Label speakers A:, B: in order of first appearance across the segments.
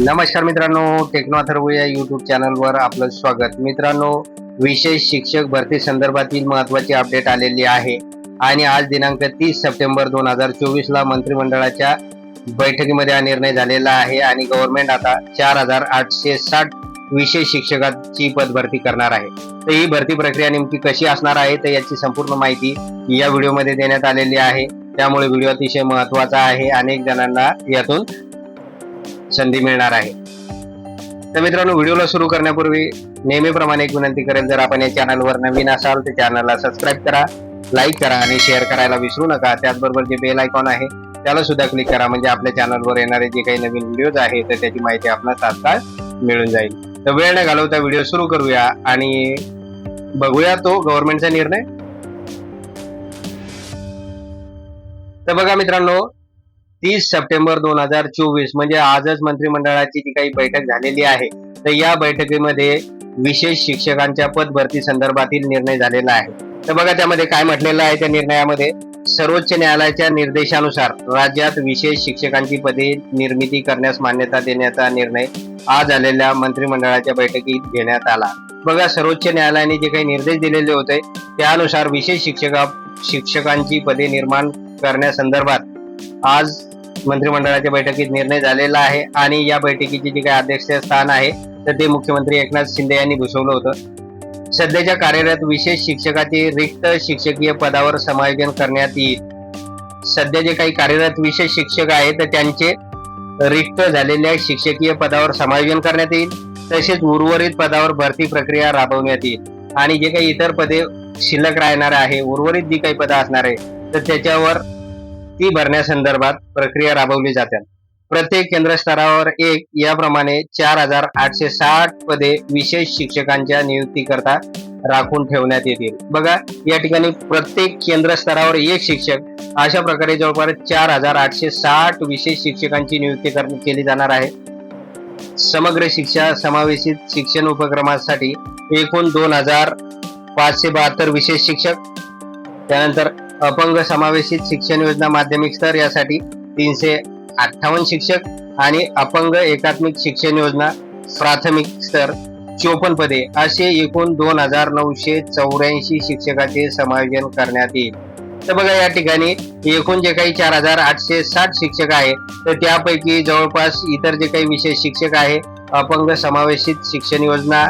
A: नमस्कार मित्रांनो टेक्नो अथर्व या युट्यूब चॅनलवर आपलं स्वागत. मित्रांनो विशेष शिक्षक भरती संदर्भातील महत्वाची अपडेट आलेली आहे. आणि आज दिनांक तीस सप्टेंबर दोन हजार चोवीस ला मंत्रिमंडळाच्या बैठकीमध्ये हा निर्णय झालेला आहे आणि गव्हर्नमेंट आता चार हजार आठशे साठ विशेष शिक्षकाची पद भरती करणार आहे. तर ही भरती प्रक्रिया नेमकी कशी असणार आहे तर याची संपूर्ण माहिती या व्हिडिओमध्ये देण्यात आलेली आहे. त्यामुळे व्हिडिओ अतिशय महत्त्वाचा आहे. अनेक जणांना यातून संधी मिळणार आहे. तर मित्रांनो व्हिडिओला सुरू करण्यापूर्वी नेहमीप्रमाणे एक विनंती करेल जर आपण या चॅनलवर नवीन असाल तर चॅनलला सबस्क्राईब करा लाईक करा आणि शेअर करायला विसरू नका. त्याचबरोबर जे बेल आयकॉन आहे त्याला सुद्धा क्लिक करा. म्हणजे आपल्या चॅनलवर येणारे जे काही नवीन व्हिडिओज आहेत तर त्याची माहिती आपल्याला तात्काळ मिळून जाईल. तर वेळ न घालवता व्हिडिओ सुरू करूया आणि बघूया तो गव्हर्नमेंटचा निर्णय. तर बघा मित्रांनो तीस सप्टेंबर दोन हजार चोवीस म्हणजे आजच मंत्रिमंडळाची जी काही बैठक झालेली आहे तर या बैठकीमध्ये विशेष शिक्षकांच्या पद भरती संदर्भातील निर्णय झालेला आहे. तर बघा त्यामध्ये काय म्हटलेलं आहे त्या निर्णयामध्ये सर्वोच्च न्यायालयाच्या निर्देशानुसार राज्यात विशेष शिक्षकांची पदे निर्मिती करण्यास मान्यता देण्याचा निर्णय आज आलेल्या मंत्रिमंडळाच्या बैठकीत घेण्यात आला. बघा सर्वोच्च न्यायालयाने जे काही निर्देश दिलेले होते त्यानुसार विशेष शिक्षका शिक्षकांची पदे निर्माण करण्यासंदर्भात आज मंत्रिमंडळाच्या बैठकीत निर्णय झालेला आहे आणि या बैठकीचे जे काही अध्यक्षस्थान आहे तर ते मुख्यमंत्री एकनाथ शिंदे यांनी भूषवलं होतं. सध्याच्या कार्यरत विशेष शिक्षकाचे रिक्त शिक्षकीय पदावर समायोजन करण्यात येईल. सध्या जे काही कार्यरत विशेष शिक्षक आहेत तर त्यांचे रिक्त झालेल्या शिक्षकीय पदावर समायोजन करण्यात येईल. तसेच उर्वरित पदावर भरती प्रक्रिया राबवण्यात येईल. आणि जे काही इतर पदे शिल्लक राहणार आहे उर्वरित जी काही पदं असणार आहे तर त्याच्यावर ती भरण्यासंदर्भात प्रक्रिया राबवली जातात प्रत्येक केंद्र स्तरावर एक याप्रमाणे चार हजार आठशे साठ पदे विशेष शिक्षकांच्या नियुक्तीकरता राखून ठेवण्यात येतील. बघा या ठिकाणी प्रत्येक केंद्र स्तरावर एक शिक्षक अशा प्रकारे जवळपास चार हजार आठशे साठ विशेष शिक्षकांची नियुक्ती केली जाणार आहे. समग्र शिक्षा समावेशित शिक्षण उपक्रमासाठी एकूण दोन हजार पाचशे बहात्तर विशेष शिक्षक त्यानंतर अपंग समावेशित शिक्षण योजना माध्यमिक स्तर यासाठी तीनशे अठ्ठावन्न शिक्षक आणि अपंग एकात्मिक शिक्षण योजना प्राथमिक स्तर चोपन्न पदे असे एकूण दोन हजार नऊशे चौऱ्याऐंशी शिक्षकाचे समायोजन करण्यात येईल. तर बघा या ठिकाणी एकूण जे काही चार हजार आठशे साठ शिक्षक आहे तर त्यापैकी जवळपास इतर जे काही विशेष शिक्षक आहे अपंग समावेशित शिक्षण योजना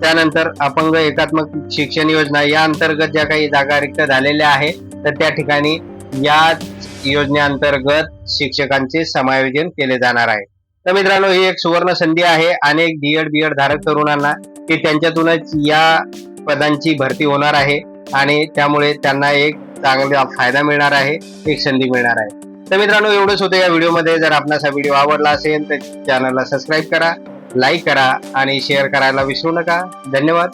A: त्यानंतर अपंग एकात्मक शिक्षण योजना या अंतर्गत ज्या काही जागा रिक्त झालेल्या आहे तर त्या ठिकाणी या योजनेअंतर्गत शिक्षकांचे समायोजन केले जाणार आहे. तर मित्रांनो ही एक सुवर्ण संधी आहे अनेक डीएड बीएड धारक तरुणांना की त्यांच्यातूनच या पदांची भरती होणार आहे आणि त्यामुळे त्यांना एक चांगला फायदा मिळणार आहे एक संधी मिळणार आहे. तर मित्रांनो एवढंच होतं या व्हिडिओमध्ये. जर आपणास हा व्हिडिओ आवडला असेल तर चॅनलला सबस्क्राईब करा लाईक करा आणि शेअर करायला विसरू नका. धन्यवाद.